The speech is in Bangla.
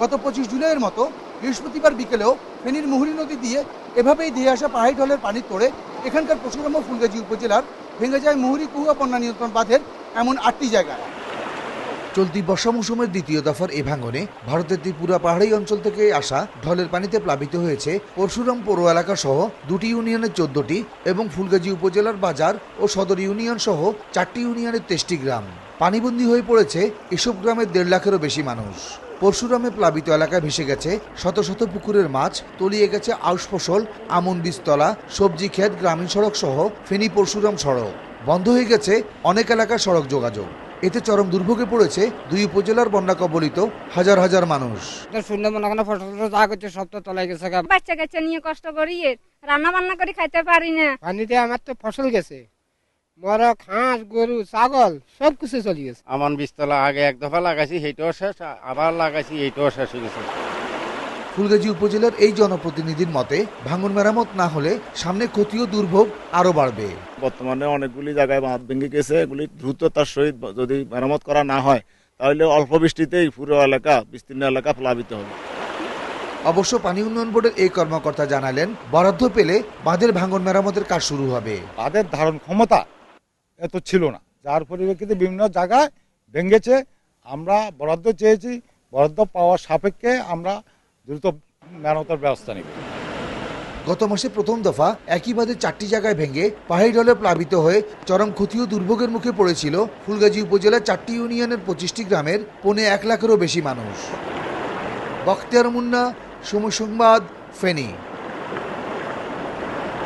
গত পঁচিশ জুলাইয়ের মতো বৃহস্পতিবার বিকেলেও ফেনীর মুহুরী নদী দিয়ে এভাবেই ধেয়ে আসা পাহাড়ি ঢলের পানি তোড়ে এখানকার পশুরাম ফুলগাজী উপজেলার ভেঙে যায় মুহুরী কুয়া বন্যা নিয়ন্ত্রণ বাঁধের এমন আটটি জায়গায় চলতি বর্ষা মৌসুমের দ্বিতীয় দফার এ ভাঙনে ভারতের ত্রিপুরা পাহাড়ি অঞ্চল থেকে আসা ঢলের পানিতে প্লাবিত হয়েছে পরশুরাম পৌর এলাকা সহ দুটি ইউনিয়নের চোদ্দটি এবং ফুলগাজী উপজেলার বাজার ও সদর ইউনিয়ন সহ চারটি ইউনিয়নের তেষ্টি গ্রাম। পানিবন্দী হয়ে পড়েছে এসব গ্রামের দেড় লাখেরও বেশি মানুষ। পরশুরামে প্লাবিত এলাকায় ভেসে গেছে শত শত পুকুরের মাছ তলিয়ে গেছে আউশ ফসল আমন বীজতলা সবজি ক্ষেত গ্রামীণ সড়ক সহ ফেনী পরশুরাম সড়ক। বন্ধ হয়ে গেছে অনেক এলাকার সড়ক যোগাযোগ। এতে চরম দুর্ভোগে পড়েছে দুই উপজেলার বন্যা কবলিত হাজার হাজার মানুষ। শূন্য মনে ফসল যা করছে সব তো তলায় গেছে। বাচ্চা কাচ্চা নিয়ে কষ্ট করি রান্না বান্না করে খাইতে পারি না। পানিতে আমার তো ফসল গেছে। বড় হাঁস গরু ছাগল সব কিছু চলে গেছে। আমান বীজতলা আগে এক দফা লাগাইছি সেইটাও শেষ আবার লাগাইছি এইটাও শেষ হয়ে গেছে। ফুলগাজী উপজেলার এই জনপ্রতিনিধির মতে ভাঙন মেরামত না হলে সামনে ক্ষতি ও দুর্ভোগ আরও বাড়বে। বর্তমানে অনেকগুলি জায়গায় বাঁধ ভেঙে গেছে এগুলি দ্রুততার সহিত যদি মেরামত করা না হয় তাহলে অল্প বৃষ্টিতেই পুরো এলাকা বিস্তীর্ণ এলাকা প্লাবিত হবে। অবশ্য পানি উন্নয়ন বোর্ডের এই কর্মকর্তা জানালেন বরাদ্দ পেলে বাঁধের ভাঙন মেরামতের কাজ শুরু হবে। বাঁধের ধারণ ক্ষমতা এত ছিল না। যার পরিপ্রেক্ষিতে বিভিন্ন জায়গায় ভেঙেছে। আমরা বরাদ্দ চেয়েছি। বরাদ্দ পাওয়ার সাপেক্ষে আমরা দ্রুত মেরামতের ব্যবস্থা নিব। গত মাসে প্রথম দফা একই বাঁধে চারটি জায়গায় ভেঙে পাহাড়ি ঢলে প্লাবিত হয়ে চরম ক্ষতি ও দুর্ভোগের মুখে পড়েছিল ফুলগাজী উপজেলার চারটি ইউনিয়নের পঁচিশটি গ্রামের পৌনে এক লাখেরও বেশি মানুষ। বখতিয়ার মুন্না, সময় সংবাদ, ফেনী।